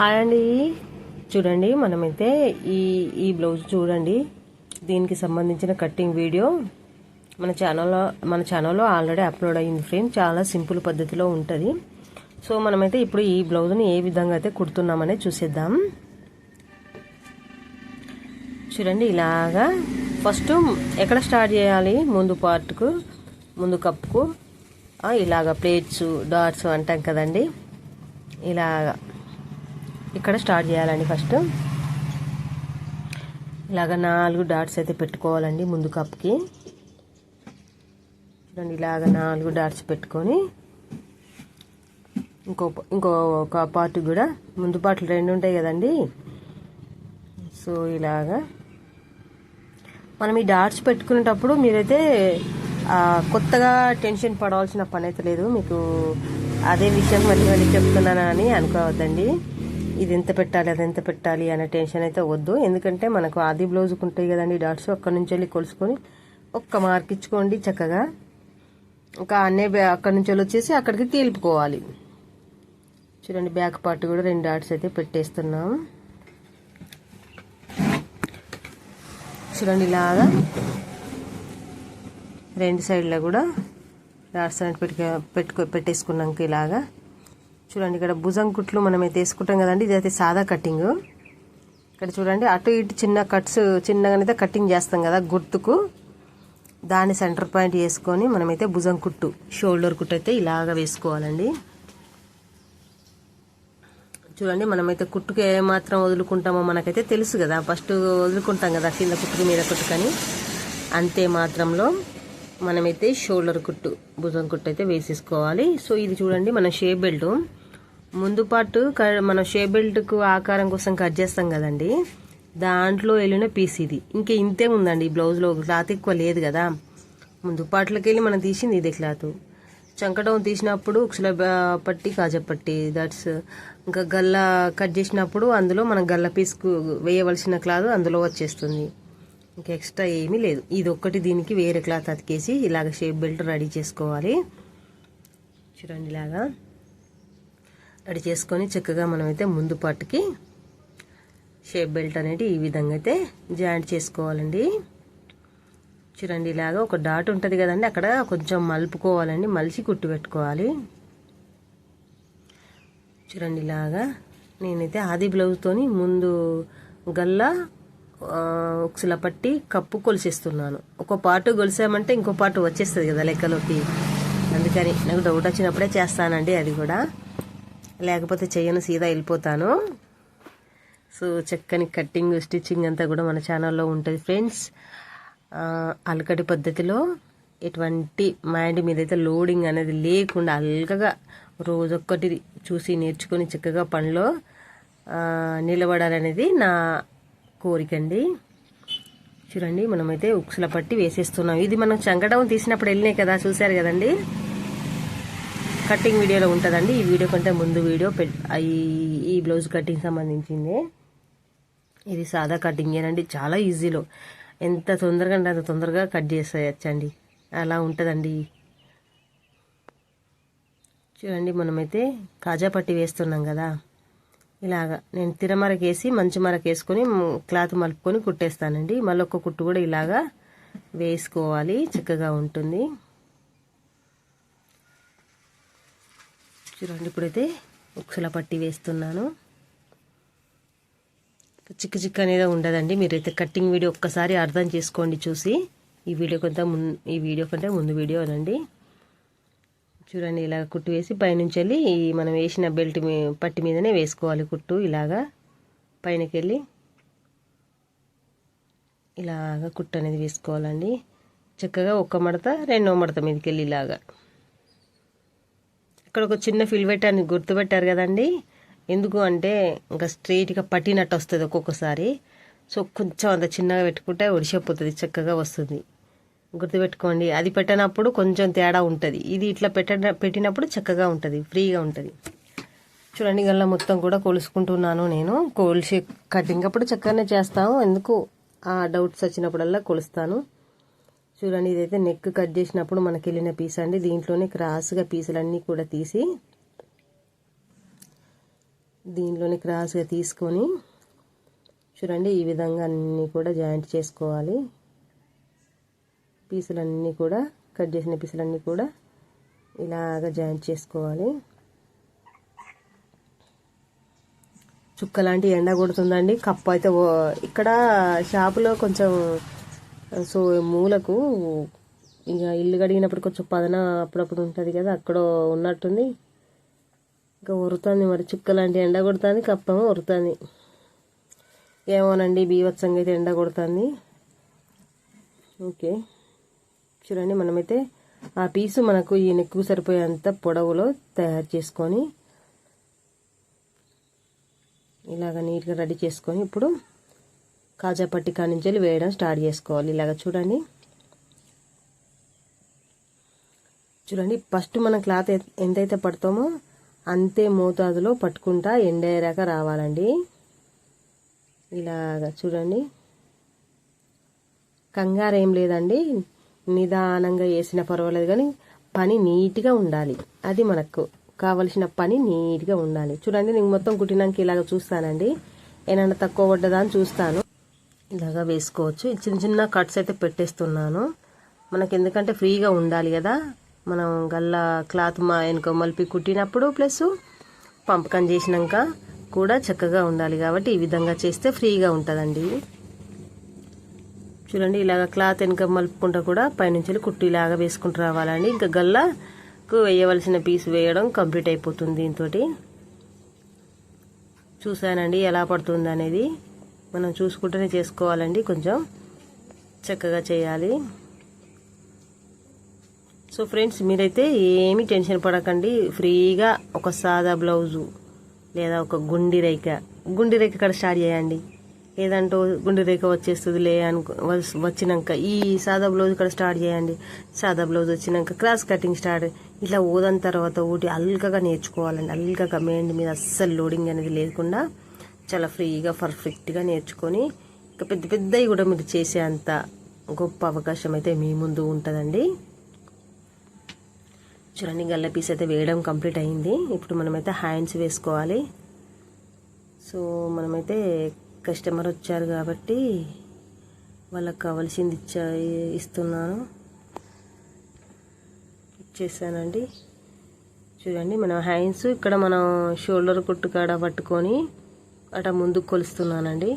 Hi అండి. చూడండి మనమైతే ఈ ఈ బ్లౌజ్ చూడండి. దీనికి సంబంధించిన కట్టింగ్ వీడియో. మన ఛానల్లో మన ఛానల్లో ఆల్రెడీ అప్లోడ్ అయ్యింది ఫ్రేమ్. చాలా సింపుల్ పద్ధతిలో ఉంటుంది. సో మనమైతే ఇప్పుడు ఈ బ్లౌజ్ని ఏ విధంగా అయితే కుడుతున్నామనే చూసేద్దాం. చూడండి ఇలాగా. ఫస్ట్ ఎక్కడ స్టార్ట్ చేయాలి? ముందు పార్ట్కు ముందు కప్పుకు. ఇలాగ ప్లేట్స్ డాట్స్ అంటాం కదండి. ఇలాగా. ఇక్కడ స్టార్ట్ చేయాలండి ఫస్ట్. ఇలాగ నాలుగు డాట్స్ అయితే పెట్టుకోవాలండి ముందు కప్కి చూడండి ఇలాగ నాలుగు డాట్స్ పెట్టుకొని ఇంకో ఇంకో ఒక పార్ట్ కూడా ముందు పార్ట్లు రెండు ఉంటాయి కదండి. సో ఇలాగా మనం ఈ డాట్స్ పెట్టుకునేటప్పుడు మీరైతే కొత్తగా టెన్షన్ పడవలసిన పని అయితే లేదు. మీకు అదే విషయం మళ్ళీ మళ్ళీ అని అనుకోవద్దండి. ఇది ఎంత పెట్టాలి అది ఎంత పెట్టాలి అనే టెన్షన్ అయితే వద్దు. ఎందుకంటే మనకు ఆది బ్లౌజ్కి ఉంటాయి కదండి డాట్స్ అక్కడి నుంచి వెళ్ళి కొలుసుకొని ఒక్క మార్క్ ఇచ్చుకోండి చక్కగా. ఇంకా అన్నే అక్కడి నుంచి వెళ్ళి వచ్చేసి అక్కడికి తేలిపుకోవాలి. చూడండి బ్యాక్ పార్ట్ కూడా రెండు డాట్స్ అయితే పెట్టేస్తున్నాం. చూడండి ఇలాగా రెండు సైడ్లో కూడా డాట్స్ అనేది పెట్టుకో పెట్టేసుకున్నాక ఇలాగా చూడండి ఇక్కడ భుజం కుట్లు మనం అయితే వేసుకుంటాం కదండి ఇది అయితే సాదా కటింగ్ ఇక్కడ చూడండి అటు ఇటు చిన్న కట్స్ చిన్నగానైతే కటింగ్ చేస్తాం కదా గుర్తుకు. దాన్ని సెంటర్ పాయింట్ వేసుకొని మనమైతే భుజం కుట్టు షోల్డర్ కుట్టు అయితే ఇలాగా వేసుకోవాలండి. చూడండి మనమైతే కుట్టుకు ఏ మాత్రం వదులుకుంటామో మనకైతే తెలుసు కదా ఫస్ట్ వదులుకుంటాం కదా కింద కుట్టుకు మీద కుట్టుకని అంతే మాత్రంలో మనమైతే షోల్డర్ కుట్టు భుజం కుట్టు అయితే వేసేసుకోవాలి. సో ఇది చూడండి మన షేప్ బెల్ట్. ముందు పాటు క- మనం షే బెల్ట్కు ఆకారం కోసం కట్ చేస్తాం కదండి. దాంట్లో వెళ్ళిన పీస్ ఇది. ఇంకా ఇంతే ఉందండి ఈ బ్లౌజ్లో క్లాత్ ఎక్కువ లేదు కదా. ముందు పాటలకి వెళ్ళి మనం తీసింది ఇదే క్లాత్ చంకటం తీసినప్పుడు ఉక్షల పట్టి కాజా పట్టి దట్స్ ఇంకా గల్ల కట్ చేసినప్పుడు అందులో మనం గల్ల పీస్కు వేయవలసిన క్లాత్ అందులో వచ్చేస్తుంది. ఇంకా ఎక్స్ట్రా ఏమీ లేదు. ఇది ఒక్కటి దీనికి వేరే క్లాత్ అతికేసి ఇలాగ షేప్ బెల్ట్ రెడీ చేసుకోవాలి. చూడండి ఇలాగా. రెడీ చేసుకొని చక్కగా మనమైతే ముందు పాటుకి షేప్ బెల్ట్ అనేది ఈ విధంగా అయితే జాయింట్ చేసుకోవాలండి. చూడండి ఇలాగా ఒక డాట్ ఉంటుంది కదండి అక్కడ కొంచెం మలుపుకోవాలండి మలిచి కుట్టు పెట్టుకోవాలి. చూడండి ఇలాగా నేనైతే ఆది బ్లౌజ్తోని ముందు గల్లా ఆ, ఉక్సుల పట్టి కప్పు కొలిసేస్తున్నాను ఒక పాటు గొలిసామంటే ఇంకో పాటు వచ్చేస్తుంది కదా లెక్కలోకి. అందుకని నాకు డౌట్ వచ్చినప్పుడే చేస్తానండి అది కూడా. లేకపోతే చెయ్యను సీదా వెళ్ళిపోతాను. సో చక్కని కట్టింగ్ స్టిచ్చింగ్ అంతా కూడా మన ఛానల్లో ఉంటుంది ఫ్రెండ్స్. అలకటి పద్ధతిలో ఎటువంటి మైండ్ మీద అయితే లోడింగ్ అనేది లేకుండా అల్కగా రోజొక్కటి చూసి నేర్చుకొని చక్కగా పనిలో నిలబడాలనేది నా కోరిక అండి చూడండి మనమైతే ఉక్సుల పట్టి వేసేస్తున్నాం. ఇది మనం చంకడం తీసినప్పుడు వెళ్ళినాయి కదా చూశారు కదండి? కటింగ్ వీడియోలో ఉంటుందండి. ఈ వీడియో కంటే ముందు వీడియో పెట్ ఈ- ఈ బ్లౌజ్ కటింగ్ సంబంధించింది. ఇది సాదా కటింగేనండి. చాలా ఈజీలో. ఎంత తొందరగా అంటే అంత తొందరగా కట్ చేసేయచ్చండి. అలా ఉంటుందండి. చూడండి మనమైతే కాజా పట్టి వేస్తున్నాం కదా. ఇలాగా నేను తిరమరకు వేసి మంచి మరకు వేసుకొని క్లాత్ మలుపుకొని కుట్టేస్తానండి. మళ్ళీ ఒక కుట్టు కూడా ఇలాగా వేసుకోవాలి. చక్కగా ఉంటుంది. చూడండి ఇప్పుడైతే ఉక్సుల పట్టి వేస్తున్నాను. చిక్క చిక్క అనేది ఉండదండి. మీరైతే కట్టింగ్ వీడియో ఒక్కసారి అర్థం చేసుకోండి చూసి. ఈ వీడియో కొంత ఈ వీడియో కంటే ముందు వీడియో అనండి. చూడండి ఇలా కుట్టు వేసి పైనుంచి వెళ్ళి ఈ మనం వేసిన బెల్ట్ మీ పట్టి మీదనే వేసుకోవాలి కుట్టు ఇలాగా. పైనకి వెళ్ళి ఇలాగా కుట్టు అనేది వేసుకోవాలండి. చక్కగా ఒక్క మడత రెండో మడత మీదకి వెళ్ళి ఇలాగా. ఇక్కడ ఒక చిన్న ఫిల్ అని గుర్తుపెట్టారు కదండి? ఎందుకు అంటే ఇంకా స్ట్రైట్గా పట్టినట్టు వస్తుంది ఒక్కొక్కసారి. సో కొంచెం అంత చిన్నగా పెట్టుకుంటే ఒడిసిపోతుంది చక్కగా వస్తుంది. గుర్తుపెట్టుకోండి అది పెట్టినప్పుడు కొంచెం తేడా ఉంటుంది. ఇది ఇట్లా పెట్ట పెట్టినప్పుడు చక్కగా ఉంటుంది ఫ్రీగా ఉంటుంది. చూడండి గల్ల మొత్తం కూడా కొలుసుకుంటున్నాను నేను. కొలిసి కటింగ్ అప్పుడు చక్కగానే చేస్తాను. ఎందుకు? ఆ డౌట్స్ వచ్చినప్పుడల్లా కొలుస్తాను. చూడండి ఇదైతే నెక్ కట్ చేసినప్పుడు మనకి వెళ్ళిన పీస్ అండి. దీంట్లోనే క్రాస్గా పీసులన్నీ కూడా తీసి దీనిలోని క్రాస్గా తీసుకొని చూడండి ఈ విధంగా అన్నీ కూడా జాయింట్ చేసుకోవాలి. పీసులన్నీ కూడా కట్ చేసిన పీసులన్నీ కూడా ఇలాగ జాయింట్ చేసుకోవాలి. చుక్క లాంటి ఎండ కొడుతుందండి. కప్పు అయితే ఇక్కడ షాపులో కొంచెం సో మూలకు ఇక ఇల్లు కడిగినప్పుడు కొంచెం పదన అప్పుడప్పుడు ఉంటుంది కదా అక్కడ ఉన్నట్టుంది. ఇంకా ఉరుతుంది మరి చుక్క లాంటి ఎండ కొడుతుంది కప్పేమో ఉరుతుంది ఏమోనండి బీవత్సంగా అయితే ఎండ కొడుతుంది. ఓకే. చూడండి మనమైతే ఆ పీసు మనకు ఈ నెక్కు సరిపోయేంత పొడవులో తయారు చేసుకొని ఇలాగ నీట్గా రెడీ చేసుకొని ఇప్పుడు కాజా పట్టి కానించి వేయడం స్టార్ట్ చేసుకోవాలి. ఇలాగ చూడండి. చూడండి ఫస్ట్ మన క్లాత్ ఎంతైతే పడతామో అంతే మోతాదులో పట్టుకుంటా ఎండేరాక రావాలండి. ఇలాగ చూడండి. కంగారు ఏం లేదండి. నిదానంగా వేసిన పర్వాలేదు కానీ పని నీట్గా ఉండాలి. అది మనకు కావలసిన పని నీట్గా ఉండాలి. చూడండి నేను మొత్తం కుట్టినాక ఇలాగ చూస్తానండి. ఏమైనా తక్కువ పడ్డదా అని చూస్తాను. ఇలాగా వేసుకోవచ్చు. చిన్న చిన్న కట్స్ అయితే పెట్టేస్తున్నాను. మనకి ఎందుకంటే ఫ్రీగా ఉండాలి కదా. మనం గల్లా క్లాత్ మా వెనుక మలిపి కుట్టినప్పుడు ప్లస్ పంపకం చేసినాక కూడా చక్కగా ఉండాలి కాబట్టి ఈ విధంగా చేస్తే ఫ్రీగా ఉంటుందండి. చూడండి ఇలాగ క్లాత్ వెనుక మలుపుకుంటా కూడా పైనుంచి కుట్టు ఇలాగ వేసుకుంటూ రావాలండి. ఇంకా గల్లాకు వేయవలసిన పీస్ వేయడం కంప్లీట్ అయిపోతుంది దీంతో చూసానండి ఎలా పడుతుంది అనేది మనం చూసుకుంటూనే చేసుకోవాలండి కొంచెం చక్కగా చేయాలి. సో ఫ్రెండ్స్ మీరైతే ఏమీ టెన్షన్ పడకండి. ఫ్రీగా ఒక సాదా బ్లౌజు లేదా ఒక గుండి రేఖ. గుండి రేఖ ఇక్కడ స్టార్ట్ చేయండి. లేదంటూ గుండి రేఖ వచ్చేస్తుంది లే అనుకో వచ్చినాక ఈ సాదా బ్లౌజ్ ఇక్కడ స్టార్ట్ చేయండి. సాదా బ్లౌజ్ వచ్చినాక క్రాస్ కటింగ్ స్టార్ట్. ఇట్లా ఓదన తర్వాత ఊటి అల్కగా నేర్చుకోవాలండి. అల్కగా మెయిన్ మీద అస్సలు లోడింగ్ అనేది లేకుండా చాలా ఫ్రీగా పర్ఫెక్ట్గా నేర్చుకొని ఇంకా పెద్ద పెద్దవి కూడా మీరు చేసే అంత గొప్ప అవకాశం అయితే మీ ముందు ఉంటుందండి. చూడండి గల్ల పీస్ అయితే వేయడం కంప్లీట్ అయింది. ఇప్పుడు మనమైతే హ్యాండ్స్ వేసుకోవాలి. సో మనమైతే కస్టమర్ వచ్చారు కాబట్టి వాళ్ళకి కావాల్సింది ఇచ్చా ఇస్తున్నాను. ఇచ్చేసానండి. చూడండి మన హ్యాండ్స్ ఇక్కడ మనం షోల్డర్ కుట్టుకాడ పట్టుకొని అట్లా ముందుకు కొలుస్తున్నానండి.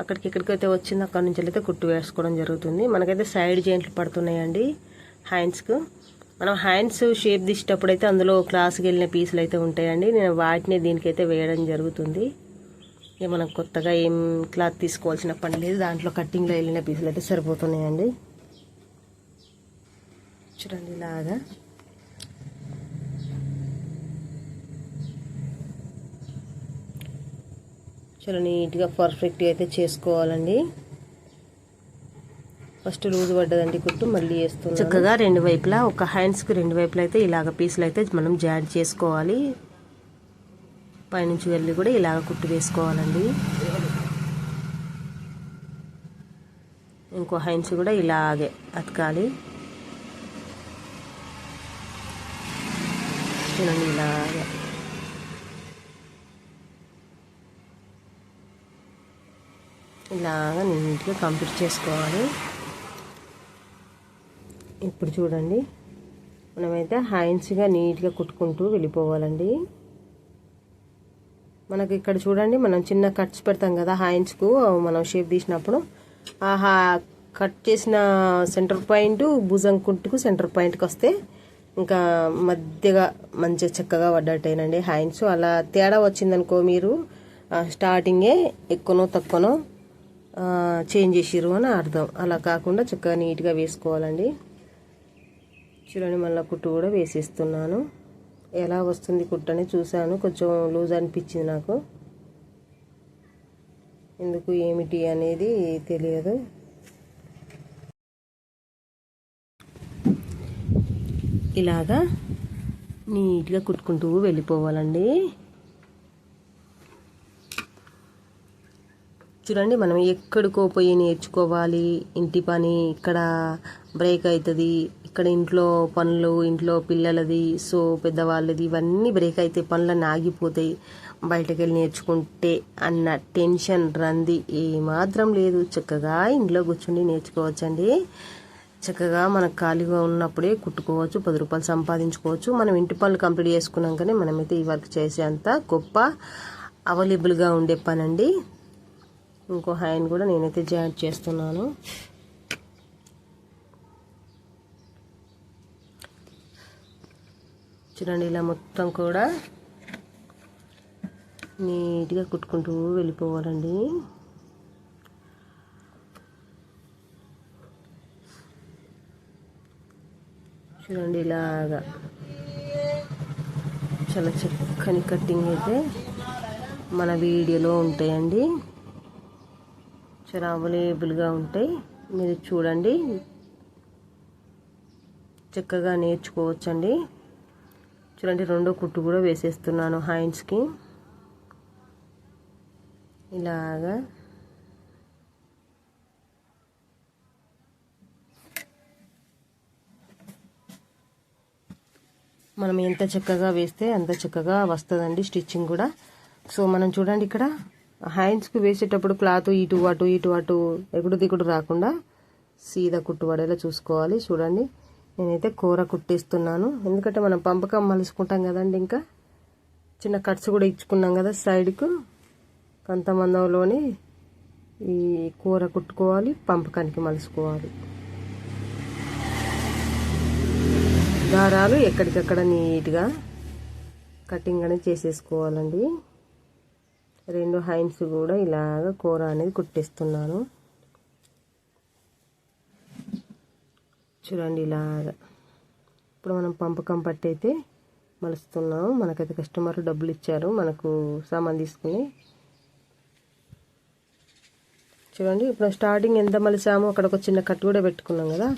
అక్కడికి ఎక్కడికైతే వచ్చింది. అక్కడి నుంచి అయితే కుట్టు వేసుకోవడం జరుగుతుంది. మనకైతే సైడ్ జాయింట్లు పడుతున్నాయండి హ్యాండ్స్కు. మనం హ్యాండ్స్ షేప్ తీసేటప్పుడు అయితే అందులో క్లాస్కి వెళ్ళిన పీసులు అయితే ఉంటాయండి. నేను వాటిని దీనికైతే వేయడం జరుగుతుంది. ఇక మనం కొత్తగా ఏం క్లాత్ తీసుకోవాల్సిన పని లేదు. దాంట్లో కట్టింగ్లో వెళ్ళిన పీసులు అయితే సరిపోతున్నాయండి. చూడండి ఇలాగా. చాలా నీట్గా పర్ఫెక్ట్గా అయితే చేసుకోవాలండి. ఫస్ట్ లూజ్ పడ్డదండి కుట్టు మళ్ళీ వేస్తుంది చక్కగా రెండు వైపులా ఒక హ్యాండ్స్కి రెండు వైపులా అయితే ఇలాగ పీసులు అయితే మనం జాయింట్ చేసుకోవాలి. పైనుంచి వెళ్ళి కూడా ఇలాగ కుట్టు వేసుకోవాలండి. ఇంకో హ్యాండ్స్ కూడా ఇలాగే అతకాలి. చూడండి ఇలాగే. ఇలాగా నీట్గా కంప్లీట్ చేసుకోవాలి. ఇప్పుడు చూడండి. మనమైతే హ్యాండ్స్గా నీట్గా కుట్టుకుంటూ వెళ్ళిపోవాలండి. మనకి ఇక్కడ చూడండి మనం చిన్న కట్స్ పెడతాం కదా హ్యాండ్స్కు మనం షేప్ తీసినప్పుడు. ఆ కట్ చేసిన సెంటర్ పాయింట్ భుజం కుట్టుకు సెంటర్ పాయింట్కి వస్తే ఇంకా మధ్యగా మంచిగా చక్కగా పడ్డట్టేనండి హ్యాండ్స్. అలా తేడా వచ్చిందనుకో మీరు స్టార్టింగే ఎక్కువనో తక్కువనో చేంజ్ చేసిర్రు అని అర్థం. అలా కాకుండా చక్కగా నీట్గా వేసుకోవాలండి. చూడండి మళ్ళీ కుట్టు కూడా వేసేస్తున్నాను. ఎలా వస్తుంది కుట్టు అని చూశాను. కొంచెం లూజ్ అనిపించింది నాకు. ఎందుకు ఏమిటి అనేది తెలియదు. ఇలాగా నీట్గా కుట్టుకుంటూ వెళ్ళిపోవాలండి. చూడండి మనం ఎక్కడికో పోయి నేర్చుకోవాలి. ఇంటి పని ఇక్కడ బ్రేక్ అవుతుంది ఇక్కడ ఇంట్లో పనులు ఇంట్లో పిల్లలది సో పెద్దవాళ్ళది ఇవన్నీ బ్రేక్ అయితే పనులన్నీ ఆగిపోతాయి. బయటకు వెళ్ళి నేర్చుకుంటే అన్న టెన్షన్ రంది ఏమాత్రం లేదు. చక్కగా ఇంట్లో కూర్చుండి నేర్చుకోవచ్చండి. చక్కగా మనకు ఖాళీగా ఉన్నప్పుడే కుట్టుకోవచ్చు పది రూపాయలు సంపాదించుకోవచ్చు. మనం ఇంటి పనులు కంప్లీట్ చేసుకున్నాకనే మనమైతే ఈ వర్క్ చేసేంత గొప్ప అవైలబుల్గా ఉండే పనండి. ఇంకో హ్యాండ్ కూడా నేనైతే జాయింట్ చేస్తున్నాను. చూడండి ఇలా మొత్తం కూడా నీట్గా కుట్టుకుంటూ వెళ్ళిపోవాలండి. చూడండి ఇలాగా చాలా చక్కని కట్టింగ్ అయితే మన వీడియోలో ఉంటాయండి. చాలా అవైలబుల్గా ఉంటాయి మీరు చూడండి. చక్కగా నేర్చుకోవచ్చండి. చూడండి రెండో కుట్టు కూడా వేసేస్తున్నాను హ్యాండ్స్కి ఇలాగా. మనం ఎంత చక్కగా వేస్తే అంత చక్కగా వస్తుందండి స్టిచ్చింగ్ కూడా. సో మనం చూడండి ఇక్కడ హ్యాండ్స్కి వేసేటప్పుడు క్లాత్ ఇటు అటు ఇటు అటు ఎగుడు దిగుడు రాకుండా సీదా కుట్టు పడేలా చూసుకోవాలి. చూడండి. నేనైతే కూర కుట్టిస్తున్నాను. ఎందుకంటే మనం పంపకం మలుసుకుంటాం కదండి ఇంకా. చిన్న కట్స్ కూడా ఇచ్చుకున్నాం కదా సైడ్కు కొంతమందిలోని ఈ కూర కుట్టుకోవాలి పంపకానికి మలుసుకోవాలి దారాలు ఎక్కడికక్కడ నీట్గా కటింగ్ అనేది చేసేసుకోవాలండి. రెండు హైన్స్ కూడా ఇలాగ కూర అనేది కుట్టిస్తున్నాను. చూడండి ఇలాగా. ఇప్పుడు మనం పంపకం పట్టయితే మలుస్తున్నాము. మనకైతే కస్టమర్ డబ్బులు ఇచ్చారు. మనకు సామాన్ తీసుకుని. చూడండి ఇప్పుడు స్టార్టింగ్ ఎంత మలిసామో అక్కడ ఒక చిన్న కట్టు కూడా పెట్టుకున్నాం కదా.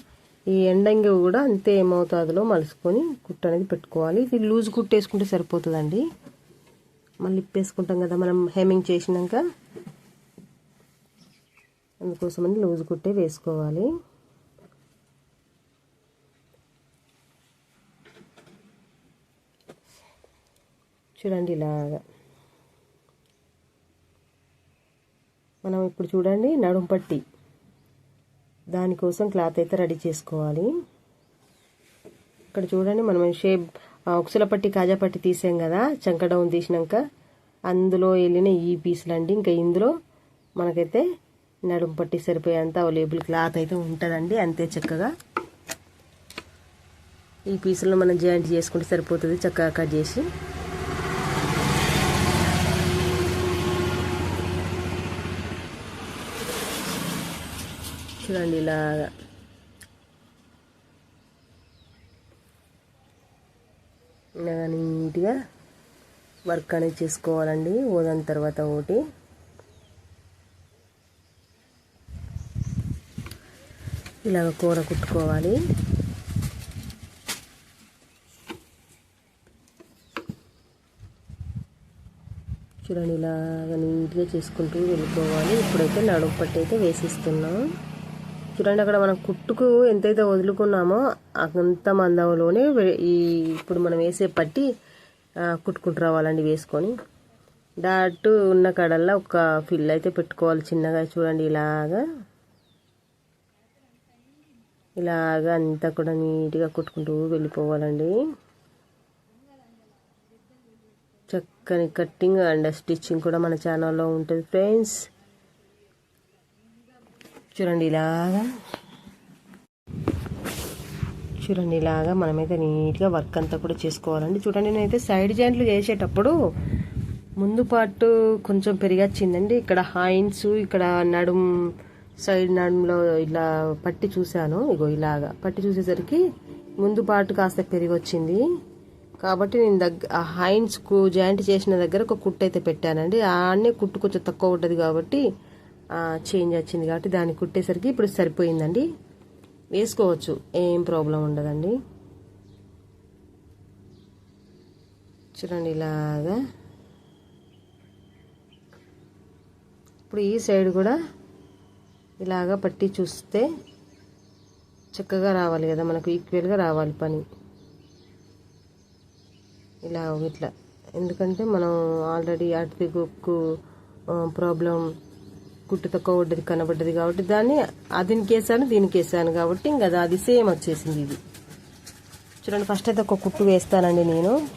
ఈ ఎండంగి కూడా అంతే ఏమవుతుందో మలుసుకొని కుట్టు అనేది పెట్టుకోవాలి. ఇది లూజ్ కుట్టేసుకుంటే సరిపోతుందండి. మళ్ళీ ఇప్పేసుకుంటాం కదా మనం హెమింగ్ చేసినాక. అందుకోసమని లూజ్ కుట్టే వేసుకోవాలి. చూడండి ఇలాగా. మనం ఇప్పుడు చూడండి నడుం పట్టి. దానికోసం క్లాత్ అయితే రెడీ చేసుకోవాలి. ఇక్కడ చూడండి మనం షేప్ ఉక్సుల పట్టి కాజా పట్టి తీసాం కదా చంకడౌన్ తీసినాక అందులో వెళ్ళిన ఈ పీసులు అండి. ఇంకా ఇందులో మనకైతే నడుము పట్టి సరిపోయేంత అవైలబుల్ క్లాత్ అయితే ఉంటుందండి అంతే చక్కగా. ఈ పీసులను మనం జాయింట్ చేసుకుంటే సరిపోతుంది చక్కగా కట్ చేసి. చూడండి ఇలాగా. ఇలాగా నీట్గా వర్క్ అనేది చేసుకోవాలండి. ఓదాని తర్వాత ఒకటి ఇలాగ కూర కుట్టుకోవాలి. చూడండి ఇలాగ నీట్గా చేసుకుంటూ వెళ్ళిపోవాలి. ఇప్పుడైతే నడుము పట్టు అయితే వేసిస్తున్నాం. చూడండి అక్కడ మనం కుట్టుకు ఎంతైతే వదులుకున్నామో అంత మందంలోనే ఈ ఇప్పుడు మనం వేసే పట్టి కుట్టుకుంటూ రావాలండి వేసుకొని. డాట్ ఉన్న కడల్లో ఒక ఫిల్ అయితే పెట్టుకోవాలి చిన్నగా చూడండి ఇలాగా. ఇలాగా అంతా కూడా నీట్గా కుట్టుకుంటూ వెళ్ళిపోవాలండి. చక్కని కట్టింగ్ అండ్ స్టిచ్చింగ్ కూడా మన ఛానల్లో ఉంటుంది ఫ్రెండ్స్. చూడండి ఇలాగా. చూడండి ఇలాగా మనమైతే నీట్గా వర్క్ అంతా కూడా చేసుకోవాలండి. చూడండి నేనైతే సైడ్ జాయింట్లు చేసేటప్పుడు ముందు పాటు కొంచెం పెరిగొచ్చిందండి. ఇక్కడ హైన్స్ ఇక్కడ నడుం సైడ్ నడుంలో ఇలా పట్టి చూశాను. ఇగో ఇలాగా పట్టి చూసేసరికి ముందు పాటు కాస్త పెరిగొచ్చింది. కాబట్టి నేను దగ్గర హైన్స్కు జాయింట్ చేసిన దగ్గర ఒక కుట్టు అయితే పెట్టానండి ఆడనే కుట్టు కొంచెం తక్కువ ఉంటుంది కాబట్టి చేంజ్ వచ్చింది కాబట్టి దాన్ని కుట్టేసరికి ఇప్పుడు సరిపోయిందండి. వేసుకోవచ్చు ఏం ప్రాబ్లం ఉండదండి. చూడండి ఇలాగా. ఇప్పుడు ఈ సైడ్ కూడా ఇలాగా పట్టి చూస్తే చక్కగా రావాలి కదా మనకు ఈక్వల్గా రావాలి పని. ఇలా ఇట్లా. ఎందుకంటే మనం ఆల్రెడీ అటు కుక్కు ప్రాబ్లం కుట్టు తక్కువ పడ్డది కనబడ్డది కాబట్టి దాన్ని అదినికి వేసాను దీనికి వేసాను కాబట్టి ఇంకా అది- అది సేమ్ వచ్చేసింది ఇది. చూడండి ఫస్ట్ అయితే ఒక కుట్టు వేస్తానండి నేను.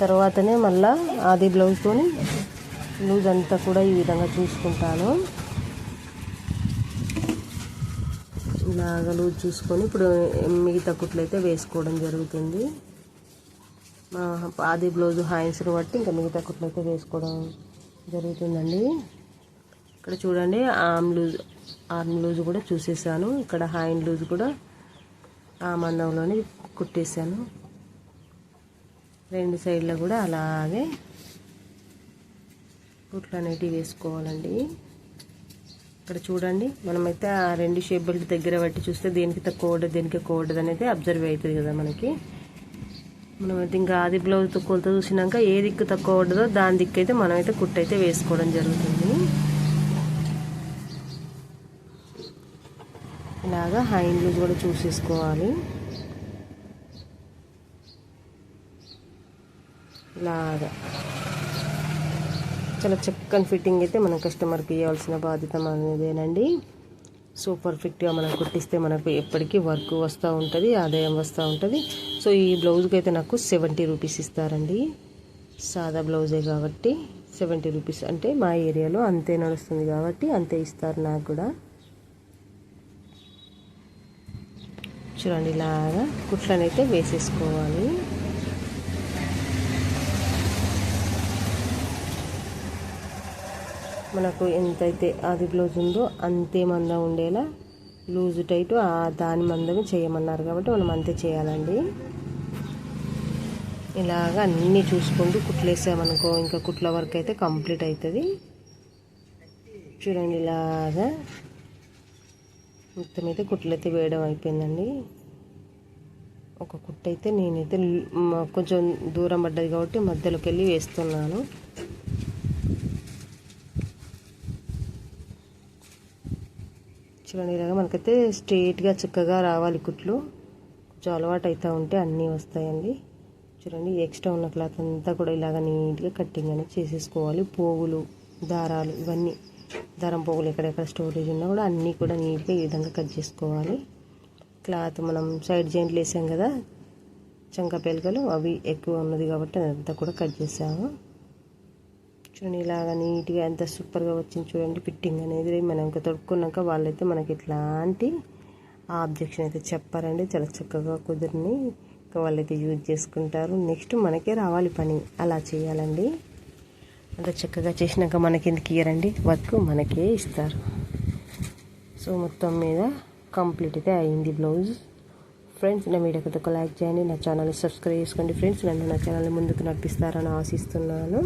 తర్వాతనే మళ్ళా అది బ్లౌజ్తోని లూజ్ అంతా కూడా ఈ విధంగా చూసుకుంటాను. ఇలాగ లూజ్ చూసుకొని ఇప్పుడు మిగతా కుట్లు అయితే వేసుకోవడం జరుగుతుంది. ఆది బ్లౌజ్ హ్యాండ్స్ని బట్టి ఇంకా మిగతా కుట్లు అయితే వేసుకోవడం జరుగుతుందండి. ఇక్కడ చూడండి ఆర్మ్ లూజ్ ఆర్మ్ లూజ్ కూడా చూసేసాను. ఇక్కడ హ్యాండ్ లూజ్ కూడా ఆ మందంలోనే కుట్టేశాను రెండు సైడ్లో కూడా అలాగే కుట్లు అనేటివి వేసుకోవాలండి. ఇక్కడ చూడండి మనమైతే ఆ రెండు షేప్ బెల్ట్ దగ్గర పట్టి చూస్తే దేనికి తక్కువ ఉండదు దేనికి ఎక్కువ ఉండదు అనేది అబ్జర్వ్ అవుతుంది కదా మనకి. మనమైతే ఇంకా ఆది బ్లౌజ్ కొలత చూసినాక ఏ దిక్కు తక్కువ ఉండదో దాని దిక్కు అయితే మనమైతే కుట్టయితే వేసుకోవడం జరుగుతుంది. ఇలాగా హైండ్ లూజ్ కూడా చూసేసుకోవాలి ఇలాగా. చాలా చక్కని ఫిట్టింగ్ అయితే మన కస్టమర్కి ఇవ్వాల్సిన బాధ్యత మనదేనండి. సో పర్ఫెక్ట్గా మనం కుట్టిస్తే మనకు ఎప్పటికీ వర్క్ వస్తూ ఉంటుంది ఆదాయం వస్తూ ఉంటుంది. సో ఈ బ్లౌజ్కి అయితే నాకు సెవెంటీ రూపీస్ ఇస్తారండి. సాదా బ్లౌజే కాబట్టి సెవెంటీ రూపీస్ అంటే మా ఏరియాలో అంతే నడుస్తుంది కాబట్టి అంతే ఇస్తారు నాకు కూడా. చూడండి ఇలాగా కుట్లనైతే వేసేసుకోవాలి. మనకు ఎంతైతే అది బ్లౌజ్ ఉందో అంతే మందం ఉండేలా లూజ్ టైట్ ఆ దాని మందమే చేయమన్నారు కాబట్టి మనం అంతే చేయాలండి. ఇలాగ అన్నీ చూసుకుంటూ కుట్లేసామనుకో ఇంకా కుట్ల వర్క్ అయితే కంప్లీట్ అవుతుంది చూడండి ఇలాగా మొత్తం అయితే కుట్లయితే వేయడం అయిపోయిందండి. ఒక కుట్టు అయితే నేనైతే కొంచెం దూరం పడ్డది కాబట్టి మధ్యలోకి వెళ్ళి వేస్తున్నాను. చూడండి ఇలాగా మనకైతే స్ట్రేట్గా చక్కగా రావాలి కుట్లు. కొంచెం అలవాటు అవుతూ ఉంటే అన్నీ వస్తాయండి. చూడండి ఎక్స్ట్రా ఉన్న క్లాత్ అంతా కూడా ఇలాగ నీట్గా కట్టింగ్ అనేది చేసేసుకోవాలి. పోగులు దారాలు ఇవన్నీ దారం పోగులు ఎక్కడెక్కడ స్టోరేజ్ ఉన్నా కూడా అన్నీ కూడా నీట్గా ఈ విధంగా కట్ చేసుకోవాలి. క్లాత్ మనం సైడ్ జాయింట్లు వేసాం కదా చంక పెలకలు అవి ఎక్కువ ఉన్నది కాబట్టి అదంతా కూడా కట్ చేసాము. చూడండి ఇలాగ నీట్గా ఎంత సూపర్గా వచ్చింది చూడండి ఫిట్టింగ్ అనేది మనం ఇంకా తొడుక్కున్నాక వాళ్ళైతే మనకి ఇట్లాంటి ఆబ్జెక్షన్ అయితే చెప్పారండి. చాలా చక్కగా కుదిరిని ఇంకా వాళ్ళైతే యూజ్ చేసుకుంటారు. నెక్స్ట్ మనకే రావాలి పని అలా చేయాలండి. అంత చక్కగా చేసినాక మనకి ఎందుకు ఇయ్యరండి? వర్క్ మనకే ఇస్తారు. సో మొత్తం మీద కంప్లీట్ అయితే అయింది బ్లౌజ్. ఫ్రెండ్స్ నా వీడియోకి ఒక లైక్ చేయండి నా ఛానల్ని సబ్స్క్రైబ్ చేసుకోండి. ఫ్రెండ్స్ నన్ను నా ఛానల్ని ముందుకు నడిపిస్తారని ఆశిస్తున్నాను.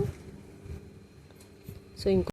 సో ఇంకో